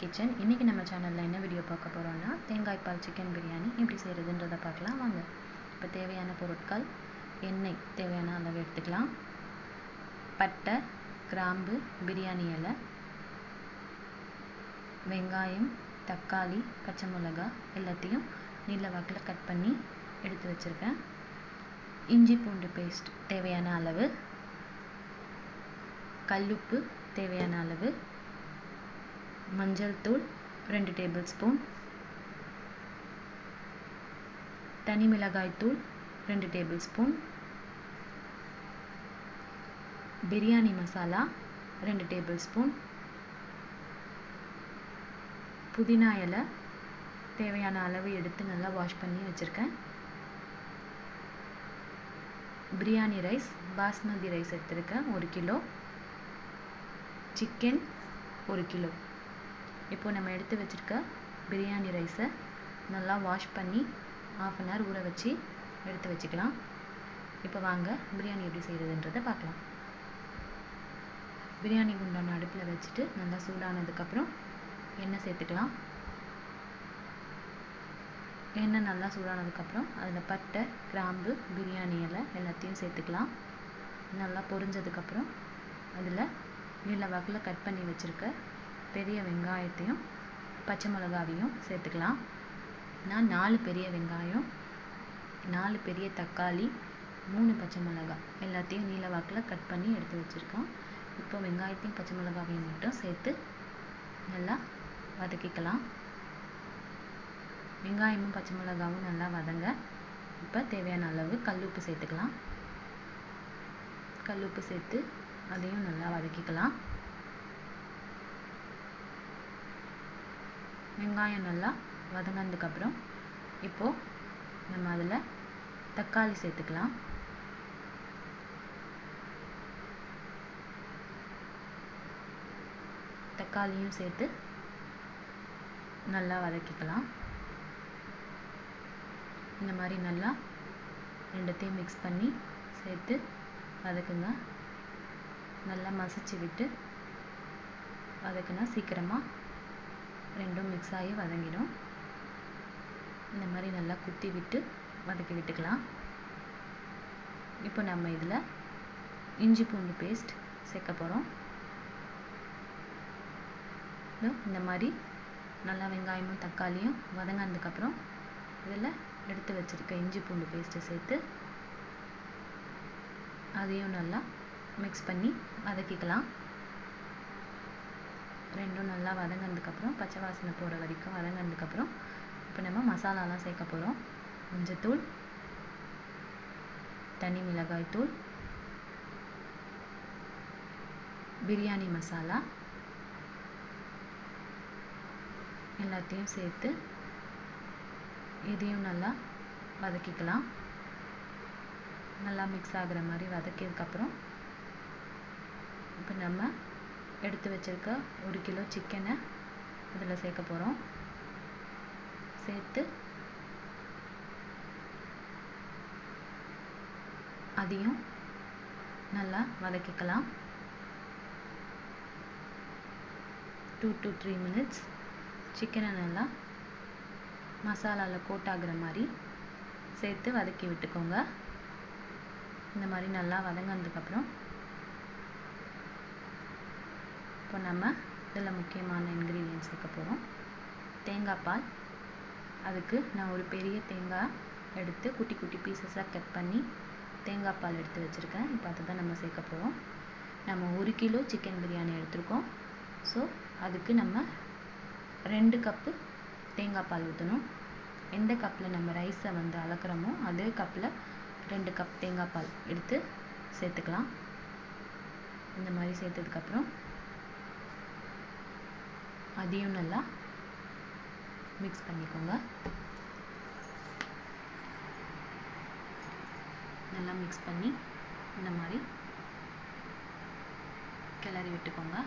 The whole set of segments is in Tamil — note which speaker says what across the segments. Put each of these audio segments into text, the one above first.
Speaker 1: கிச்சன் இன்றைக்கி நம்ம சேனலில் என்ன வீடியோ பார்க்க போகிறோம்னா தேங்காய் பால் சிக்கன் பிரியாணி எப்படி செய்கிறதுன்றதை பார்க்கலாம். வாங்க. இப்போ தேவையான பொருட்கள் எண்ணெய் தேவையான அளவு எடுத்துக்கலாம். பட்டை கிராம்பு பிரியாணி இலை வெங்காயம் தக்காளி பச்சை மிளகா எல்லாத்தையும் நீல வாக்கில் கட் பண்ணி எடுத்து வச்சுருக்கேன். இஞ்சி பூண்டு பேஸ்ட் தேவையான அளவு கல்லுப்பு தேவையான அளவு மஞ்சள் தூள் ரெண்டு டேபிள் ஸ்பூன். தனி மிளகாய் தூள் ரெண்டு டேபிள் ஸ்பூன். பிரியாணி மசாலா ரெண்டு டேபிள் ஸ்பூன். புதினா இலை தேவையான அளவு எடுத்து நல்லா வாஷ் பண்ணி வச்சுருக்கேன். பிரியாணி ரைஸ் பாஸ்மதி ரைஸ் எடுத்திருக்கேன் ஒரு கிலோ. சிக்கன் ஒரு கிலோ. இப்போ நம்ம எடுத்து வச்சுருக்க பிரியாணி ரைஸை நல்லா வாஷ் பண்ணி ஆஃப் அன் ஹவர் ஊற வச்சு எடுத்து வச்சுக்கலாம். இப்போ வாங்க பிரியாணி எப்படி செய்கிறதுன்றதை பார்க்கலாம். பிரியாணி குண்டான அடுப்பில் வச்சுட்டு நல்லா சூடானதுக்கப்புறம் எண்ணெய் சேர்த்துக்கலாம். எண்ணெய் நல்லா சூடானதுக்கப்புறம் அதில் பட்டை கிராம்பு பிரியாணி இலை எல்லாத்தையும் சேர்த்துக்கலாம். நல்லா பொரிஞ்சதுக்கப்புறம் அதில் நில வாக்கில் கட் பண்ணி வச்சுருக்க பெரிய வெங்காயத்தையும் பச்சை மிளகாவையும் சேர்த்துக்கலாம். நான் நாலு பெரிய வெங்காயம் நாலு பெரிய தக்காளி மூணு பச்சை மிளகாய் எல்லாத்தையும் நீல வாக்கில் கட் பண்ணி எடுத்து வச்சுருக்கோம். இப்போ வெங்காயத்தையும் பச்சை மிளகாவையும் மட்டும் சேர்த்து நல்லா வதக்கிக்கலாம். வெங்காயமும் பச்சை மிளகாவும் நல்லா வதங்க. இப்போ தேவையான அளவு கல்லுப்பு சேர்த்துக்கலாம். கல்லுப்பு சேர்த்து அதையும் நல்லா வதக்கிக்கலாம். வெங்காயம் நல்லா வதங்கினதுக்கப்புறம் இப்போது நம்ம அதில் தக்காளி சேர்த்துக்கலாம். தக்காளியும் சேர்த்து நல்லா வதக்கிக்கலாம். இந்த மாதிரி நல்லா ரெண்டுத்தையும் மிக்ஸ் பண்ணி சேர்த்து வதக்குங்க. நல்லா மசிச்சு விட்டு வதக்குனா சீக்கிரமாக ரெண்டும் மிக்ஸ் ஆகி வதங்கிடும். இந்த மாதிரி நல்லா குத்தி விட்டு வதக்கி விட்டுக்கலாம். இப்போ நம்ம இதில் இஞ்சி பூண்டு பேஸ்ட் சேர்க்க போகிறோம் இந்த மாதிரி நல்லா வெங்காயமும் தக்காளியும் வதங்கினதுக்கப்புறம் இதில் எடுத்து வச்சுருக்க இஞ்சி பூண்டு பேஸ்ட்டை சேர்த்து அதையும் நல்லா மிக்ஸ் பண்ணி வதக்கிக்கலாம். ரெண்டும் நல்லா வதங்கினதுக்கப்புறம் பச்சை வாசனை போகிற வரைக்கும் வதங்கினதுக்கப்புறம் இப்போ நம்ம மசாலாலாம் சேர்க்க போகிறோம் மஞ்சத்தூள் தனி மிளகாய் தூள் பிரியாணி மசாலா எல்லாத்தையும் சேர்த்து இதையும் நல்லா வதக்கிக்கலாம். நல்லா மிக்ஸ் ஆகிற மாதிரி வதக்கியதுக்கப்புறம் இப்போ நம்ம எடுத்து வச்சுருக்க ஒரு கிலோ சிக்கனை இதில் சேர்க்க போகிறோம். சேர்த்து அதையும் நல்லா வதக்கிக்கலாம். டூ டு த்ரீ மினிட்ஸ் சிக்கனை நல்லா மசாலாவில் கோட் ஆகிற மாதிரி சேர்த்து வதக்கி விட்டுக்கோங்க. இந்த மாதிரி நல்லா வதங்கினதுக்கப்புறம் இப்போ நம்ம இதில் முக்கியமான இன்க்ரீடியன்ஸ் சேர்க்க போகிறோம் தேங்காய் பால். அதுக்கு நான் ஒரு பெரிய தேங்காய் எடுத்து குட்டி குட்டி பீசஸாக கட் பண்ணி தேங்காய் பால் எடுத்து வச்சுருக்கேன். இப்போ அதை தான் நம்ம சேர்க்க போகிறோம் நம்ம ஒரு கிலோ சிக்கன் பிரியாணி எடுத்திருக்கோம். ஸோ அதுக்கு நம்ம ரெண்டு கப்பு தேங்காய் பால் ஊற்றணும் எந்த கப்பில் நம்ம ரைஸை வந்து அளக்குறோமோ அதே கப்பில் ரெண்டு கப் தேங்காய் பால் எடுத்து சேர்த்துக்கலாம். இந்த மாதிரி சேர்த்ததுக்கப்புறம் அதையும் நல்லா மிக்ஸ் பண்ணிக்கோங்க. நல்லா மிக்ஸ் பண்ணி இந்த மாதிரி கிளறி விட்டுக்கோங்க.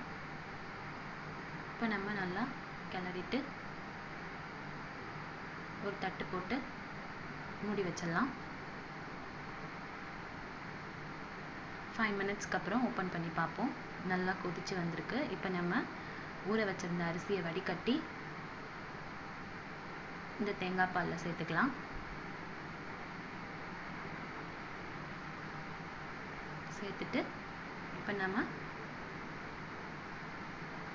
Speaker 1: இப்போ நம்ம நல்லா கிளறிட்டு ஒரு தட்டு போட்டு மூடி வச்சிடலாம். ஃபைவ் மினிட்ஸ்க்கு அப்புறம் ஓப்பன் பண்ணி பார்ப்போம். நல்லா கொதிச்சு வந்திருக்கு. இப்போ நம்ம ஊற வச்சிருந்த அரிசியை வடிகட்டி இந்த தேங்காய் பாலில் சேர்த்துக்கலாம். சேர்த்துட்டு இப்போ நம்ம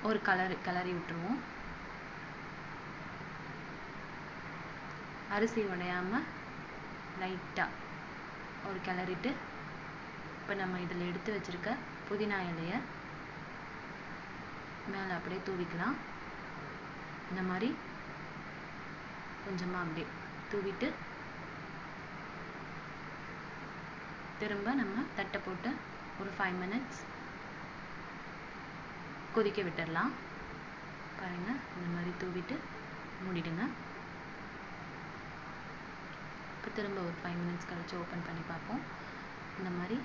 Speaker 1: ஒரு கலர் கலரி விட்டுருவோம். அரிசி உடையாம லைட்டாக ஒரு கிளறிட்டு இப்போ நம்ம இதில் எடுத்து வச்சிருக்க புதினா இலையை மேலே அப்படியே தூவிக்கலாம். இந்த மாதிரி கொஞ்சமாக அப்படியே தூவிட்டு திரும்ப நம்ம தட்டை போட்டு ஒரு ஃபைவ் மினிட்ஸ் கொதிக்க விட்டுடலாம் பாருங்க இந்த மாதிரி தூவிட்டு மூடிடுங்க. இப்போ திரும்ப ஒரு ஃபைவ் மினிட்ஸ் கழிச்சு ஓப்பன் பண்ணி பார்ப்போம். இந்த மாதிரி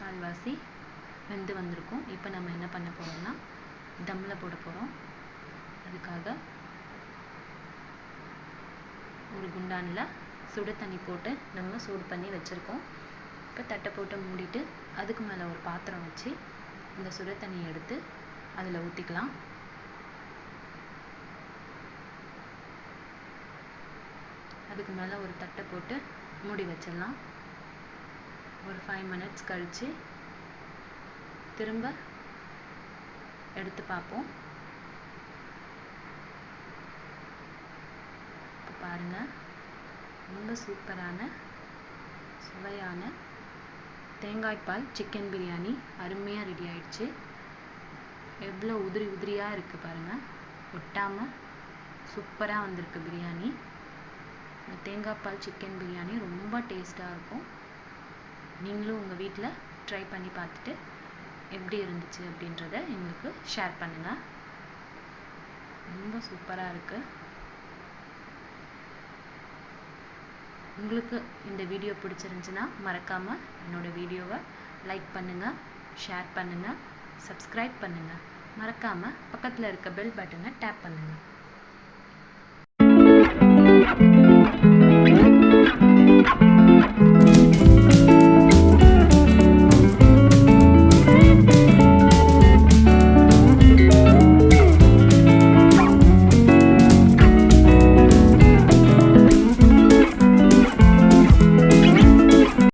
Speaker 1: கால்வாசி வெந்து வந்திருக்கும். இப்போ நம்ம என்ன பண்ண போகிறோம்னா தம்மில் போட போகிறோம் அதுக்காக ஒரு குண்டானில் சுடு தண்ணி போட்டு நம்ம சூடு பண்ணி வச்சுருக்கோம். இப்போ தட்டை போட்டு மூடிட்டு அதுக்கு மேலே ஒரு பாத்திரம் வச்சு இந்த சுடு தண்ணியை எடுத்து அதில் ஊற்றிக்கலாம் அதுக்கு மேலே ஒரு தட்டை போட்டு மூடி வச்சிடலாம். ஒரு ஃபைவ் மினிட்ஸ் கழித்து திரும்ப எடுத்து பார்ப்போம். இப்போ பாருங்கள் ரொம்ப சூப்பரான சுவையான தேங்காய் பால் சிக்கன் பிரியாணி அருமையாக ரெடி ஆயிடுச்சு. எவ்வளோ உதிரி உதிரியாக இருக்குது பாருங்கள் ஒட்டாமல் சூப்பராக வந்திருக்கு பிரியாணி. இந்த தேங்காய் பால் சிக்கன் பிரியாணி ரொம்ப டேஸ்ட்டாக இருக்கும். நீங்களும் உங்கள் வீட்டில் ட்ரை பண்ணி பார்த்துட்டு எப்படி இருந்துச்சு அப்படின்றத எங்களுக்கு ஷேர் பண்ணுங்கள் ரொம்ப சூப்பராக இருக்குது உங்களுக்கு இந்த வீடியோ பிடிச்சிருந்துச்சுன்னா மறக்காமல் என்னோட வீடியோவை லைக் பண்ணுங்கள் ஷேர் பண்ணுங்கள் சப்ஸ்கிரைப் பண்ணுங்கள் மறக்காமல் பக்கத்தில் இருக்க பெல் பட்டனை டேப் பண்ணுங்கள்
Speaker 2: Thank you.